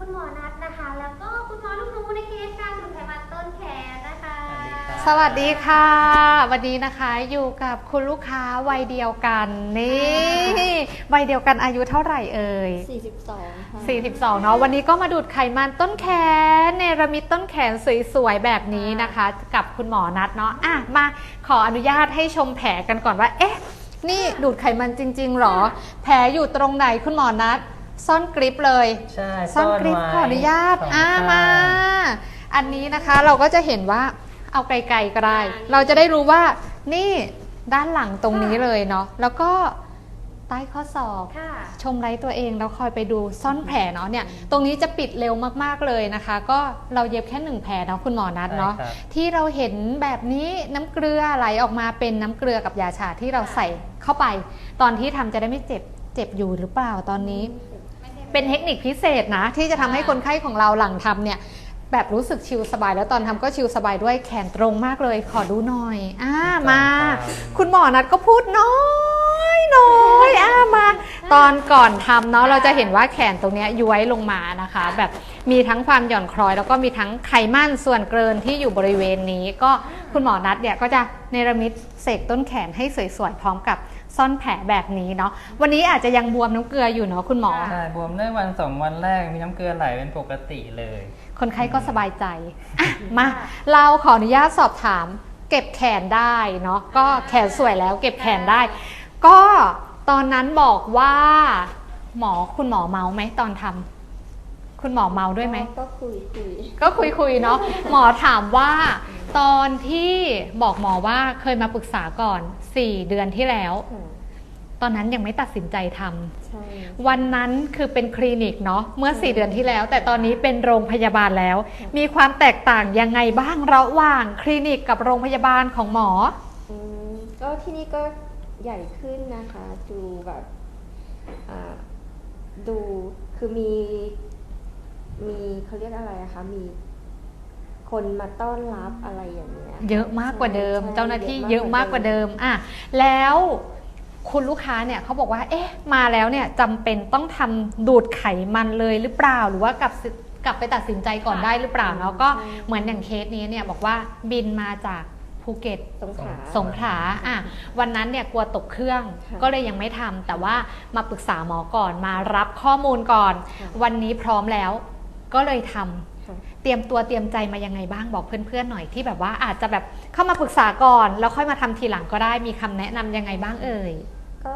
คุณหมอนัทนะคะ แล้วก็คุณหมอลูกหนูในเคสการดูดไขมันต้นแขนนะคะสวัสดีค่ะ วันนี้นะคะอยู่กับคุณลูกค้าวัยเดียวกันนี่วัยเดียวกันอายุเท่าไหร่เอ่ย 42ค่ะ42 เนาะวันนี้ก็มาดูดไขมันต้นแขนเนรมิตต้นแขนสวยๆแบบนี้นะคะ กับคุณหมอนัดเนาะอะมาขออนุญาตให้ชมแผลกันก่อนว่า เอ๊ะ นี่ดูดไขมันจริงๆหรอ แผลอยู่ตรงไหนคุณหมอนัด ซ่อนกริปเลยใช่ซ่อนกริปไว้ขออนุญาตสงอ่าข้งมา อันนี้นะคะเราก็จะเห็นว่าเอาไกลๆก็ได้ เราจะได้รู้ว่านี่ด้านหลังตรงนี้เลยเนาะแล้วก็ใต้ข้อศอกค่ะชมไลท์ตัวเองแล้วคอยไปดูซ่อนแผลเนาะเนี่ย ตรงนี้จะปิดเร็วมากๆเลยนะคะ ก็เราเย็บแค่หนึ่งแผลเนาะคุณหมอนัดเนาะใช่ครับที่เราเห็นแบบนี้น้ำเกลือไหลออกมาเป็นน้ำเกลือกับยาชาที่เราใส่เข้าไป ตอนที่ทำจะได้ไม่เจ็บเจ็บอยู่หรือเปล่าตอนนี้ เป็นเทคนิคพิเศษนะ ที่จะทำให้คนไข้ของเราหลังทำเนี่ยแบบรู้สึกชิลสบายแล้วตอนทำก็ชิลสบายด้วยแขนตรงมากเลย ขอดูหน่อยอ่ามา คุณหมอนัดก็พูดน้อยน้อยอ่ามา ตอนก่อนทำเนาะเราจะเห็นว่าแขนตรงเนี้ยย้วยลงมานะคะ แบบมีทั้งความหย่อนคล้อย แล้วก็มีทั้งไขมันส่วนเกินที่อยู่บริเวณนี้ ก็คุณหมอนัดเนี่ยก็จะเนรมิตเสกต้นแขนให้สวยๆพร้อมกับ ซ่อนแผลแบบนี้เนาะวันนี้อาจจะยังบวมน้ำเกลืออยู่เนาะคุณหมอ ใช่บวมได้วันสองวันแรกมีน้ำเกลือไหลเป็นปกติเลย คนไข้ก็สบายใจอะมาเราขออนุญาตสอบถาม เก็บแขนได้เนาะก็แขนสวยแล้ว เก็บแขนได้ ก็ตอนนั้นบอกว่า หมอคุณหมอเมาไหมตอนทำ คุณหมอเมาด้วยไหม ก็คุยคุยก็คุยคุยๆเนาะหมอถามว่า ตอนที่บอกหมอว่าเคยมาปรึกษาก่อน 4 เดือนที่แล้วค่ะตอนนั้นยังไม่ตัดสินใจทำใช่วันนั้นคือเป็นคลินิกเนาะเมื่อ 4 เดือนที่แล้ว แต่ตอนนี้เป็นโรงพยาบาลแล้ว มีความแตกต่างยังไงบ้างระหว่างคลินิกกับโรงพยาบาลของหมออืมก็ที่นี่ก็ใหญ่ขึ้นนะคะ ดูแบบอ่าดูคือมี มีเขาเรียกอะไรอะคะมีคนมาต้อนรับอะไรอย่างเงี้ย เยอะมากกว่าเดิม ใช่เจ้าหน้าที่เยอะมากกว่าเดิมอะแล้วคุณลูกค้าเนี่ยเขาบอกว่า เอ๊ะ มาแล้วเนี่ยจำเป็นต้องทำดูดไขมันเลยหรือเปล่าหรือว่ากลับสิกลับไปตัดสินใจก่อนได้หรือเปล่าเนาะก็เหมือนอย่างเคสนี้เนี่ยบอกว่าบินมาจากภูเก็ต สงขลา สงขลาอะวันนั้นเนี่ยกลัวตกเครื่องค่ะก็เลยยังไม่ทำแต่ว่ามาปรึกษาหมอก่อนมารับข้อมูลก่อน ค่ะวันนี้พร้อมแล้ว ก็เลยทำค่ะเตรียมตัวเตรียมใจมายังไงบ้างบอกเพื่อนๆหน่อยที่แบบว่าอาจจะแบบเข้ามาปรึกษาก่อน แล้วค่อยมาทำทีหลังก็ได้มีคำแนะนำยังไงบ้างเอ่ยก็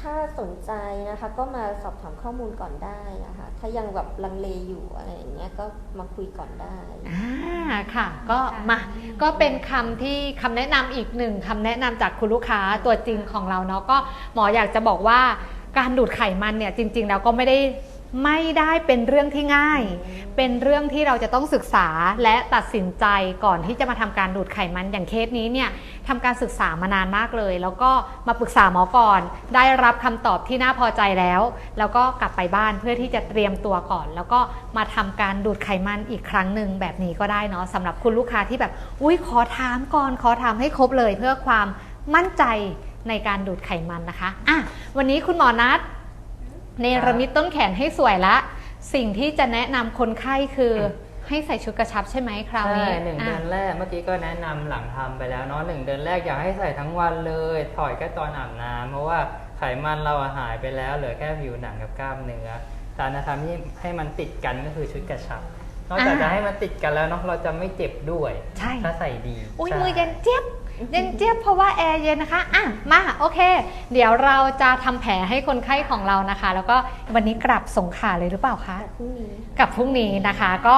ถ้าสนใจนะคะก็มาสอบถามข้อมูลก่อนได้นะคะถ้ายังแบบลังเลอยู่อะไรอย่างเงี้ยก็มาคุยก่อนได้อ่าค่ะ ก็มาก็เป็นคำที่คำแนะนำอีกหนึ่งคำแนะนำจากคุณลูกค้าตัวจริงของเราเนาะก็หมออยากจะบอกว่าการดูดไขมันเนี่ยจริง ๆ แล้วก็ไม่ได้ ไม่ได้เป็นเรื่องที่ง่าย เป็นเรื่องที่เราจะต้องศึกษาและตัดสินใจก่อนที่จะมาทำการดูดไขมันอย่างเคสนี้เนี่ยทำการศึกษามานานมากเลย แล้วก็มาปรึกษาหมอก่อน ได้รับคำตอบที่น่าพอใจแล้ว แล้วก็กลับไปบ้านเพื่อที่จะเตรียมตัวก่อน แล้วก็มาทำการดูดไขมันอีกครั้งหนึ่งแบบนี้ก็ได้เนาะสำหรับคุณลูกค้าที่แบบ อุ้ยขอถามก่อนขอถามให้ครบเลย เพื่อความมั่นใจในการดูดไขมันนะคะอะวันนี้คุณหมอนัด เนรมิตต้นแขนให้สวยละ สิ่งที่จะแนะนำคนไข้คือให้ใส่ชุดกระชับใช่ไหมคราวใช่นี้หนึ่งอะเดือนแรกเมื่อกี้ก็แนะนำหลังทำไปแล้วเนาะหนึ่งเดือนแรกอยากให้ใส่ทั้งวันเลยถอยแค่ตอนอาบน้ำเพราะว่าไขมันเราอะหายไปแล้วเหลือแค่ผิวหนังกับกล้ามเนื้อการจะทำให้ให้มันติดกันก็คือชุดกระชับ นอกจากอ่าจะให้มันติดกันแล้วเนาะเราจะไม่เจ็บด้วยใช่ ถ้าใส่ดีอุ้ยใช่ มือเย็นเจี๊ยบเย็นเจี๊ยบเพราะว่าแอร์เย็นนะคะอะมาโอเค เดี๋ยวเราจะทำแผลให้คนไข้ของเรานะคะ แล้วก็วันนี้กลับสงขลาเลยหรือเปล่าคะแต่พรุ่งนี้กับพรุ่งนี้นะคะ ก็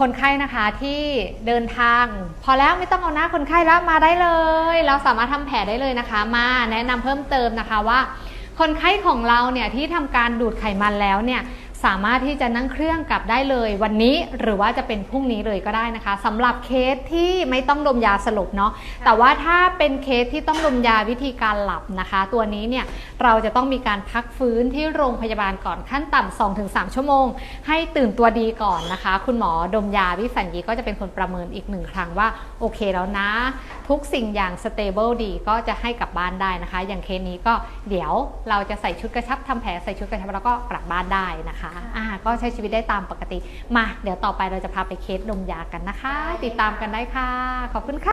คนไข้นะคะที่เดินทาง พอแล้วไม่ต้องเอาหน้าคนไข้แล้วมาได้เลย เราสามารถทำแผลได้เลยนะคะ มาแนะนำเพิ่มเติมนะคะว่า คนไข้ของเราเนี่ยที่ทำการดูดไขมันแล้วเนี่ย สามารถที่จะนั่งเครื่องกลับได้เลยวันนี้หรือว่าจะเป็นพรุ่งนี้เลยก็ได้นะคะสำหรับเคสที่ไม่ต้องดมยาสลบเนาะแต่ว่าถ้าเป็นเคสที่ต้องดมยาวิธีการหลับนะคะ ตัวนี้เนี่ยเราจะต้องมีการพักฟื้นที่โรงพยาบาลก่อนขั้นต่ำ2-3 ชั่วโมง ให้ตื่นตัวดีก่อนนะคะ คุณหมอดมยาวิสัญญีก็จะเป็นคนประเมินอีกหนึ่งครั้งว่าโอเคแล้วนะ ทุกสิ่งอย่างสเตเบิลดีก็จะให้กลับบ้านได้นะคะ อย่างเคสนี้ก็เดี๋ยวเราจะใส่ชุดกระชับทำแผลใส่ชุดกระชับแล้วก็กลับบ้านได้นะคะอ่าก็ใช้ชีวิตได้ตามปกติ มา เดี๋ยวต่อไปเราจะพาไปเคสดมยากันนะคะ ติดตามกันได้ค่ะ ขอบคุณค่ะ